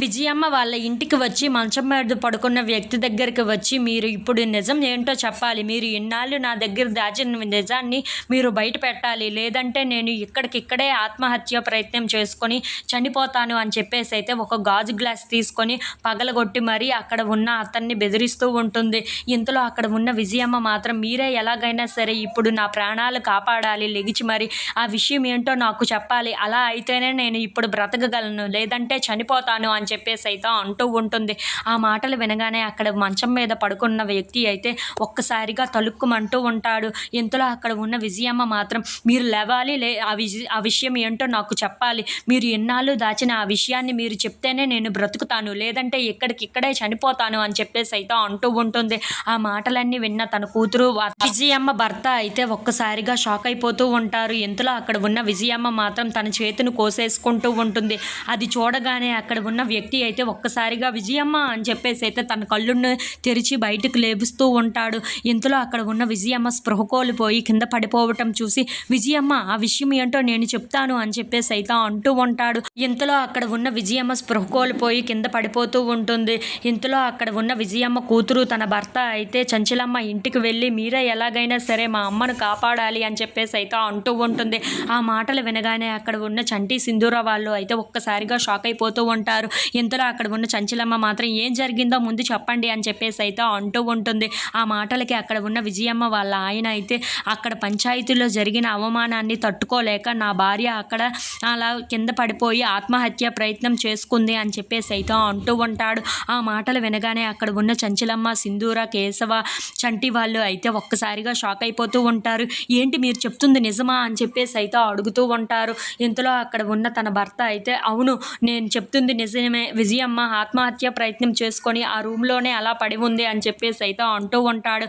విజయమ్మ వాళ్ళ ఇంటికి వచ్చి మంచం మీద పడుకున్న వ్యక్తి దగ్గరికి వచ్చి మీరు ఇప్పుడు నిజం ఏంటో చెప్పాలి. మీరు ఇన్నాళ్ళు నా దగ్గర దాచిన నిజాన్ని మీరు బయట పెట్టాలి. లేదంటే నేను ఇక్కడికిక్కడే ఆత్మహత్య ప్రయత్నం చేసుకొని చనిపోతాను అని చెప్పేసి అయితే ఒక గాజు గ్లాస్ తీసుకొని పగలగొట్టి మరీ అక్కడ ఉన్న అతన్ని బెదిరిస్తూ ఉంటుంది. ఇంతలో అక్కడ ఉన్న విజయమ్మ మాత్రం మీరే ఎలాగైనా సరే ఇప్పుడు నా ప్రాణాలు కాపాడాలి. లెగిచి మరి ఆ విషయం ఏంటో నాకు చెప్పాలి. అలా అయితేనే నేను ఇప్పుడు బ్రతకగలను. లేదంటే చనిపోతాను అని చెప్పేసి అయితే అంటూ ఉంటుంది. ఆ మాటలు వినగానే అక్కడ మంచం మీద పడుకున్న వ్యక్తి అయితే ఒక్కసారిగా తలుక్కుమంటూ ఉంటాడు. ఇంతలో అక్కడ ఉన్న విజయమ్మ మాత్రం మీరు లేవాలి లే ఆ విజయ ఆ విషయం ఏంటో నాకు చెప్పాలి. మీరు ఎన్నాళ్ళు దాచిన ఆ విషయాన్ని మీరు చెప్తేనే నేను బ్రతుకుతాను. లేదంటే ఇక్కడికిక్కడే చనిపోతాను అని చెప్పేసి అయితే అంటూ ఉంటుంది. ఆ మాటలన్నీ విన్న తన కూతురు విజయమ్మ భర్త అయితే ఒక్కసారిగా షాక్ అయిపోతూ ఉంటారు. ఇంతలో అక్కడ ఉన్న విజయమ్మ మాత్రం తన చేతిని కోసేసుకుంటూ ఉంటుంది. అది చూడగానే అక్కడ ఉన్న వ్యక్తి అయితే ఒక్కసారిగా విజయమ్మ అని చెప్పేసి అయితే తన కళ్ళును తెరిచి బయటకు లేపుస్తూ ఉంటాడు. ఇంతలో అక్కడ ఉన్న విజయమ్మ స్పృహ కోల్పోయి కింద పడిపోవటం చూసి విజయమ్మ ఆ విషయం ఏంటో నేను చెప్తాను అని చెప్పేసి అయితే అంటూ ఉంటాడు. ఇంతలో అక్కడ ఉన్న విజయమ్మ స్పృహ కోల్పోయి కింద పడిపోతూ ఉంటుంది. ఇంతలో అక్కడ ఉన్న విజయమ్మ కూతురు తన భర్త అయితే చంచలమ్మ ఇంటికి వెళ్ళి మీరే ఎలాగైనా సరే మా అమ్మను కాపాడాలి అని చెప్పేసి అయితే అంటూ ఉంటుంది. ఆ మాటలు వినగానే అక్కడ ఉన్న చంటి సింధూర వాళ్ళు అయితే ఒక్కసారిగా షాక్ అయిపోతూ ఉంటారు. ఇంతలో అక్కడ ఉన్న చంచలమ్మ మాత్రం ఏం జరిగిందో ముందు చెప్పండి అని చెప్పేసి అయితే అంటూ ఉంటుంది. ఆ మాటలకి అక్కడ ఉన్న విజయమ్మ వాళ్ళ ఆయన అయితే అక్కడ పంచాయతీలో జరిగిన అవమానాన్ని తట్టుకోలేక నా భార్య అక్కడ అలా కింద పడిపోయి ఆత్మహత్య ప్రయత్నం చేసుకుంది అని చెప్పేసి అయితే అంటూ ఉంటాడు. ఆ మాటలు వినగానే అక్కడ ఉన్న చంచలమ్మ సింధూర కేశవ చంటి వాళ్ళు అయితే ఒక్కసారిగా షాక్ అయిపోతూ ఉంటారు. ఏంటి మీరు చెప్తుంది నిజమా అని చెప్పేసి అయితే అడుగుతూ ఉంటారు. ఇంతలో అక్కడ ఉన్న తన భర్త అయితే అవును నేను చెప్తుంది నిజమే విజయమ్మ ఆత్మహత్య ప్రయత్నం చేసుకొని ఆ రూమ్లోనే అలా పడి ఉంది అని చెప్పేసి అయితే అంటూ ఉంటాడు.